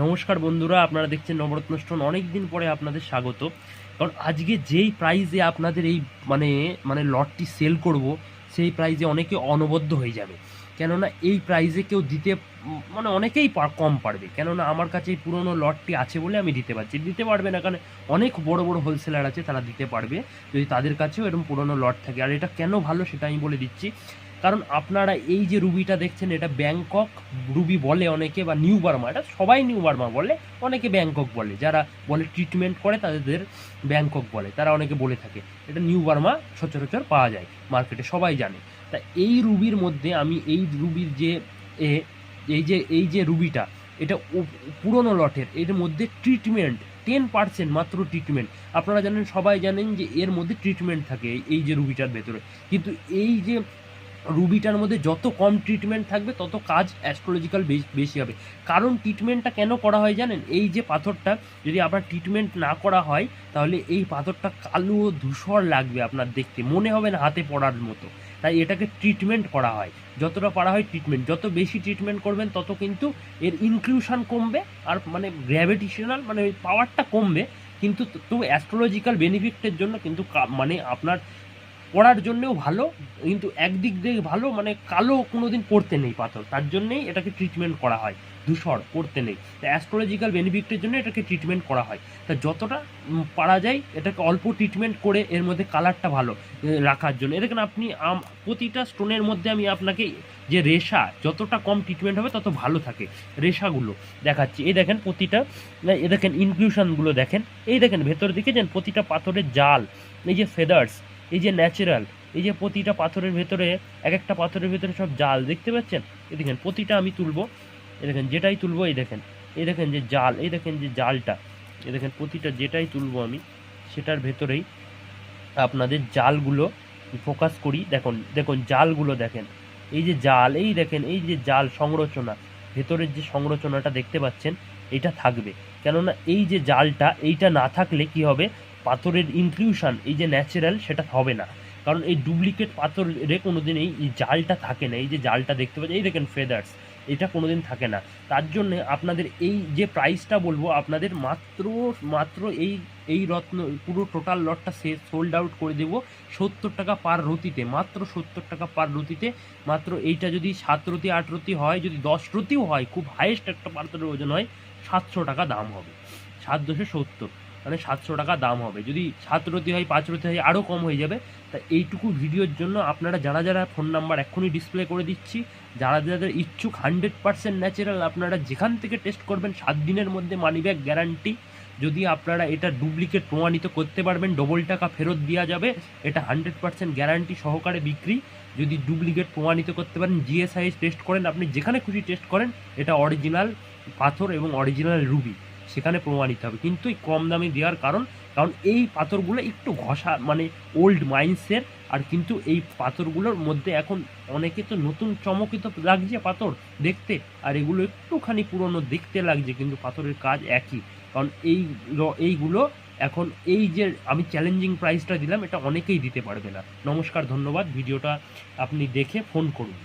নমস্কার বন্ধুরা, আপনারা দেখছেন নবরত্ন স্টোন। অনেক দিন পরে আপনাদের স্বাগত। কারণ আজকে যেই প্রাইজে আপনাদের এই মানে মানে লটটি সেল করব, সেই প্রাইজে অনেকে অনবদ্য হয়ে যাবে। কেননা এই প্রাইজে কেউ দিতে মানে অনেকেই কম পারবে। কেননা আমার কাছে এই পুরনো লটটি আছে বলে আমি দিতে পারছি। দিতে পারবে না, কারণ অনেক বড় বড় হোলসেলার আছে, তারা দিতে পারবে। যদি তাদের কাছেও এরকম পুরনো লট থাকে। আর এটা কেন ভালো সেটা আমি বলে দিচ্ছি। কারণ আপনারা এই যে রুবিটা দেখছেন, এটা ব্যাংকক রুবি বলে অনেকে বা নিউ বার্মা, এটা সবাই নিউ বার্মা বলে, অনেকে ব্যাংকক বলে। যারা বলে ট্রিটমেন্ট করে, তাদের ব্যাংকক বলে, তারা অনেকে বলে থাকে। এটা নিউ বার্মা সচরাচর পাওয়া যায়, মার্কেটে সবাই জানে। তা এই রুবির মধ্যে আমি এই রুবির যে এ, এই যে এই যে রুবিটা, এটা পুরনো লটের, এর মধ্যে ট্রিটমেন্ট টেন পার্সেন্ট মাত্র ট্রিটমেন্ট আপনারা জানেন, সবাই জানেন যে এর মধ্যে ট্রিটমেন্ট থাকে এই যে রুবিটার ভেতরে। কিন্তু এই যে রুবিটার মধ্যে যত কম ট্রিটমেন্ট থাকবে, তত কাজ অ্যাস্ট্রোলজিক্যাল বেশি হবে। কারণ ট্রিটমেন্টটা কেন করা হয় জানেন? এই যে পাথরটা, যদি আপনার ট্রিটমেন্ট না করা হয়, তাহলে এই পাথরটা কালো ও ধূসর লাগবে আপনার দেখতে। মনে হবে না হাতে পড়ার মতো। তাই এটাকে ট্রিটমেন্ট করা হয়। যতটা পারা হয় ট্রিটমেন্ট যত বেশি ট্রিটমেন্ট করবেন, তত কিন্তু এর ইনক্লুশন কমবে আর মানে গ্র্যাভিটেশনাল মানে ওই পাওয়ারটা কমবে। কিন্তু তো অ্যাস্ট্রোলজিক্যাল বেনিফিটের জন্য কিন্তু মানে আপনার পড়ার জন্যেও ভালো, কিন্তু একদিক দিয়ে ভালো মানে কালো কোনো দিন পড়তে নেই পাথর। তার জন্যেই এটাকে ট্রিটমেন্ট করা হয়। ধূসর, পড়তে নেই। তা অ্যাস্ট্রোলজিক্যাল বেনিফিটের জন্য এটাকে ট্রিটমেন্ট করা হয়। তা যতটা পারা যায়, এটাকে অল্প ট্রিটমেন্ট করে এর মধ্যে কালারটা ভালো রাখার জন্য। দেখেন আপনি প্রতিটা স্টোনের মধ্যে আমি আপনাকে যে রেশা, যতটা কম ট্রিটমেন্ট হবে তত ভালো থাকে। রেশাগুলো দেখাচ্ছি। এই দেখেন প্রতিটা এ দেখেন ইনক্লুশনগুলো দেখেন। এই দেখেন ভেতর দিকে যেন প্রতিটা পাথরের জাল, এই যে ফেদার্স এই যে ন্যাচারাল এই যে প্রতিটা পাথরের ভেতরে এক একটা পাথরের ভেতরে সব জাল, দেখতে পাচ্ছেন? এই দেখেন, প্রতিটা আমি তুলবো। এই দেখেন, যেটাই তুলবো, এই দেখেন। এই দেখেন যে জাল, এই দেখেন যে জালটা। এ দেখেন, প্রতিটা যেটাই তুলবো আমি, সেটার ভেতরেই আপনাদের জালগুলো ফোকাস করি। দেখুন দেখুন, জালগুলো দেখেন। এই যে জাল, এই দেখেন, এই যে জাল সংরচনা। ভেতরের যে সংরচনাটা দেখতে পাচ্ছেন, এটা থাকবে। কেননা এই যে জালটা, এইটা না থাকলে কি হবে? পাথরের ইনক্লিউশন এই যে ন্যাচারাল সেটা হবে না। কারণ এই ডুপ্লিকেট পাথরে কোনোদিন এই এই জালটা থাকে না, এই যে জালটা দেখতে পাচ্ছি এই দেখেন ফেদার্স এটা কোনোদিন থাকে না। তার জন্যে আপনাদের এই যে প্রাইসটা বলব, আপনাদের মাত্র মাত্র এই এই রত্ন, পুরো টোটাল লটটা সে সোল্ড আউট করে দেবো সত্তর টাকা পার রতিতে, মাত্র সত্তর টাকা পার রতিতে। মাত্র এইটা যদি সাত রতি, আট রতি হয়, যদি দশ রতিও হয়, খুব হাইয়েস্ট একটা পাথরের ওজন হয়, সাতশো টাকা দাম হবে, সাত দশে সত্তর। মানে সাতশো টাকা দাম হবে। যদি সাত রতি হয়, পাঁচ রতি হয় আরও কম হয়ে যাবে। তা এইটুকু ভিডিওর জন্য আপনারা যারা যারা ফোন নাম্বার এক্ষুনি ডিসপ্লে করে দিচ্ছি, যারা যাদের ইচ্ছুক হান্ড্রেড পার্সেন্ট ন্যাচারাল আপনারা যেখান থেকে টেস্ট করবেন, সাত দিনের মধ্যে মানিব্যাগ গ্যারান্টি যদি আপনারা এটা ডুপ্লিকেট প্রমাণিত করতে পারবেন ডবল টাকা ফেরত দেওয়া যাবে, এটা হান্ড্রেড পার্সেন্ট গ্যারান্টি সহকারে বিক্রি। যদি ডুপ্লিকেট প্রমাণিত করতে পারেন জিএসআইএস টেস্ট করেন, আপনি যেখানে খুশি টেস্ট করেন, এটা অরিজিনাল পাথর এবং অরিজিনাল রুবি সেখানে প্রমাণিত হবে। কিন্তু এই কম দামে দেওয়ার কারণ কারণ এই পাথরগুলো একটু ঘষা মানে ওল্ড মাইন্ডসের আর কিন্তু এই পাথরগুলোর মধ্যে এখন অনেকে তো নতুন চমকিত লাগছে পাথর দেখতে, আর এগুলো একটুখানি পুরনো দেখতে লাগছে, কিন্তু পাথরের কাজ একই। কারণ এই এইগুলো এখন এই যে আমি চ্যালেঞ্জিং প্রাইসটা দিলাম, এটা অনেকেই দিতে পারবে না। নমস্কার, ধন্যবাদ। ভিডিওটা আপনি দেখে ফোন করুন।